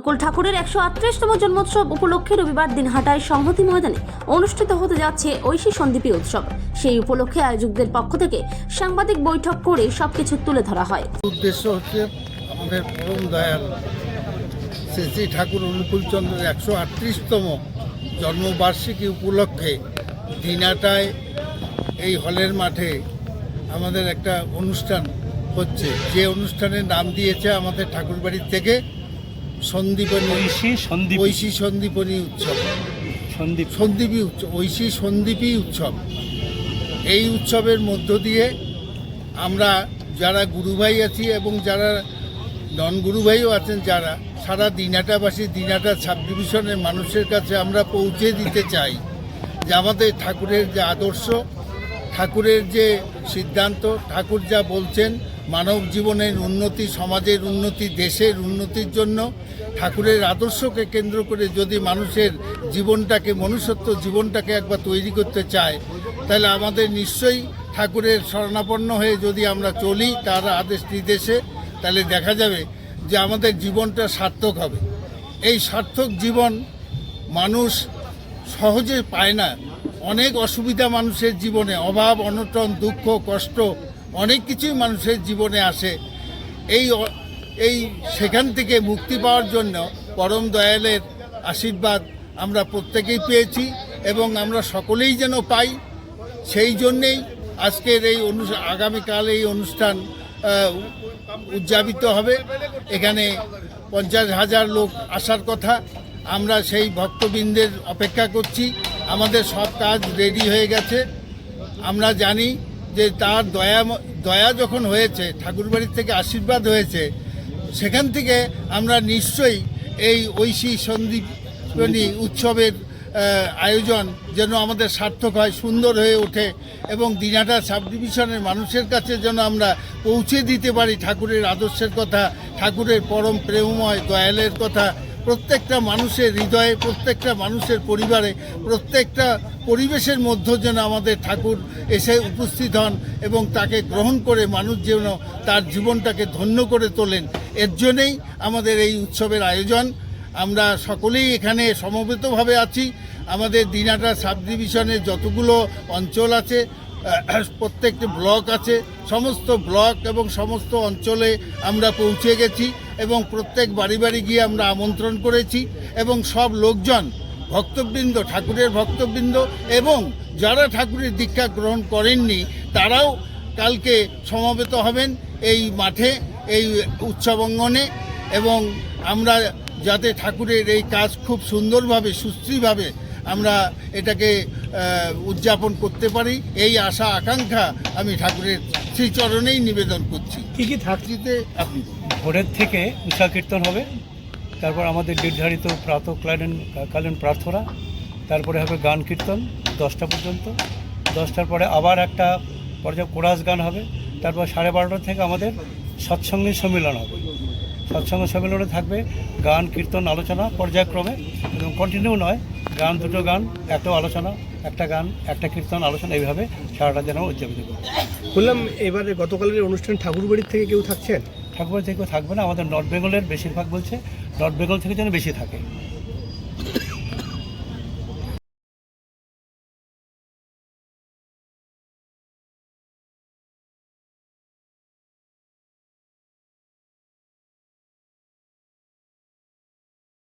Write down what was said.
অনুকূল ঠাকুরের একশো আটত্রিশতম জন্মোৎসব উপলক্ষে রবিবার দিন হাটায় সংহতি ময়দানে অনুষ্ঠিত হতে যাচ্ছে ঐশী সন্দীপী উৎসব। সেই উপলক্ষে আয়োজকদের পক্ষ থেকে সাংবাদিক বৈঠক করে সবকিছু তুলে ধরা হয়। উদ্দেশ্য হচ্ছে আমাদের পরম দয়াল শ্রী শ্রী ঠাকুর অনুকূলচন্দ্রের একশো আটত্রিশতম জন্মবার্ষিকী উপলক্ষে দিনাটায় এই হলের মাঠে আমাদের একটা অনুষ্ঠান হচ্ছে। যে অনুষ্ঠানের নাম দিয়েছে আমাদের ঠাকুরবাড়ির থেকে সন্দীপনী ঐশী সন্দীপ ঐশী সন্দীপনী উৎসব। সন্দীপ সন্দীপী উৎসব ঐশী সন্দীপী উৎসব। এই উৎসবের মধ্য দিয়ে আমরা যারা গুরুভাই আছি এবং যারা নন গুরুভাইও আছেন যারা সারা দিনাটাবাসী দিনাটা সাব ডিভিশনের মানুষের কাছে আমরা পৌঁছে দিতে চাই যে আমাদের ঠাকুরের যে আদর্শ ঠাকুরের যে সিদ্ধান্ত ঠাকুর যা বলছেন মানব জীবনের উন্নতি, সমাজের উন্নতি, দেশের উন্নতির জন্য ঠাকুরের আদর্শকে কেন্দ্র করে যদি মানুষের জীবনটাকে, মনুষ্যত্ব জীবনটাকে একবার তৈরি করতে চায়, তাহলে আমাদের নিশ্চয়ই ঠাকুরের শরণাপন্ন হয়ে যদি আমরা চলি তার আদেশ নির্দেশে, তাহলে দেখা যাবে যে আমাদের জীবনটা সার্থক হবে। এই সার্থক জীবন মানুষ সহজে পায় না। অনেক অসুবিধা মানুষের জীবনে, অভাব, অনটন, দুঃখ, কষ্ট অনেক কিছুই মানুষের জীবনে আসে। এই এই সেখান থেকে মুক্তি পাওয়ার জন্য পরম দয়ালের আশীর্বাদ আমরা প্রত্যেকেই পেয়েছি এবং আমরা সকলেই যেন পাই। সেই জন্যেই আজকের এই অনু, আগামীকাল এই অনুষ্ঠান উদযাপিত হবে। এখানে পঞ্চাশ হাজার লোক আসার কথা। আমরা সেই ভক্তবৃন্দের অপেক্ষা করছি। আমাদের সব কাজ রেডি হয়ে গেছে। আমরা জানি যে তার দয়া দয়া যখন হয়েছে, ঠাকুরবাড়ির থেকে আশীর্বাদ হয়েছে, সেখান থেকে আমরা নিশ্চয়ই এই ঐশী সন্দীপনী উৎসবের আয়োজন যেন আমাদের সার্থক হয়, সুন্দর হয়ে ওঠে এবং দিনাটা সাব ডিভিশনের মানুষের কাছে যেন আমরা পৌঁছে দিতে পারি ঠাকুরের আদর্শের কথা, ঠাকুরের পরম প্রেমময় দয়ালের কথা প্রত্যেকটা মানুষের হৃদয়ে, প্রত্যেকটা মানুষের পরিবারে, প্রত্যেকটা পরিবেশের মধ্যে যেন আমাদের ঠাকুর এসে উপস্থিত হন এবং তাকে গ্রহণ করে মানুষ যেন তার জীবনটাকে ধন্য করে তোলেন। এর জন্যেই আমাদের এই উৎসবের আয়োজন। আমরা সকলেই এখানে সমবেতভাবে আছি। আমাদের দিনাটা সাব ডিভিশনে যতগুলো অঞ্চল আছে প্রত্যেকটি ব্লক আছে, সমস্ত ব্লক এবং সমস্ত অঞ্চলে আমরা পৌঁছে গেছি। এবং প্রত্যেক বাড়ি বাড়ি গিয়ে আমরা আমন্ত্রণ করেছি এবং সব লোকজন, ভক্তবৃন্দ, ঠাকুরের ভক্তবৃন্দ এবং যারা ঠাকুরের দীক্ষা গ্রহণ করেননি, তারাও কালকে সমবেত হবেন এই মাঠে, এই উৎসব অঙ্গনে এবং আমরা যাতে ঠাকুরের এই কাজ খুব সুন্দরভাবে, সুস্থিরভাবে আমরা এটাকে উদযাপন করতে পারি, এই আশা, আকাঙ্ক্ষা আমি ঠাকুরের শ্রীচরণেই নিবেদন করছি। কি কি থাক থাকছিতে আপনি ভোরের থেকে উষা কীর্তন হবে তারপর আমাদের নির্ধারিত প্রাতকালীন কালীন প্রার্থনা তারপরে হবে গান কীর্তন দশটা পর্যন্ত। দশটার পরে আবার একটা পর্যায়ে কোরাস গান হবে তারপর সাড়ে বারোটা থেকে আমাদের সৎসঙ্গী সম্মেলন হবে। সৎসঙ্গ সম্মেলনে থাকবে গান কীর্তন আলোচনা পর্যায়ক্রমে এবং কন্টিনিউ নয় গান দুটো গান এত আলোচনা। একটা গান একটা কীর্তন আলোচনা এইভাবে সারাটা যেন উদযাপিত করবে বললাম এবারে গতকালের অনুষ্ঠান ঠাকুরবাড়ির থেকে কেউ থাকছেন? ঠাকুর থেকে থাকবে না আমাদের নর্থ বেঙ্গলের বেশিরভাগ বলছে নর্থ বেঙ্গল থেকে যেন বেশি থাকে।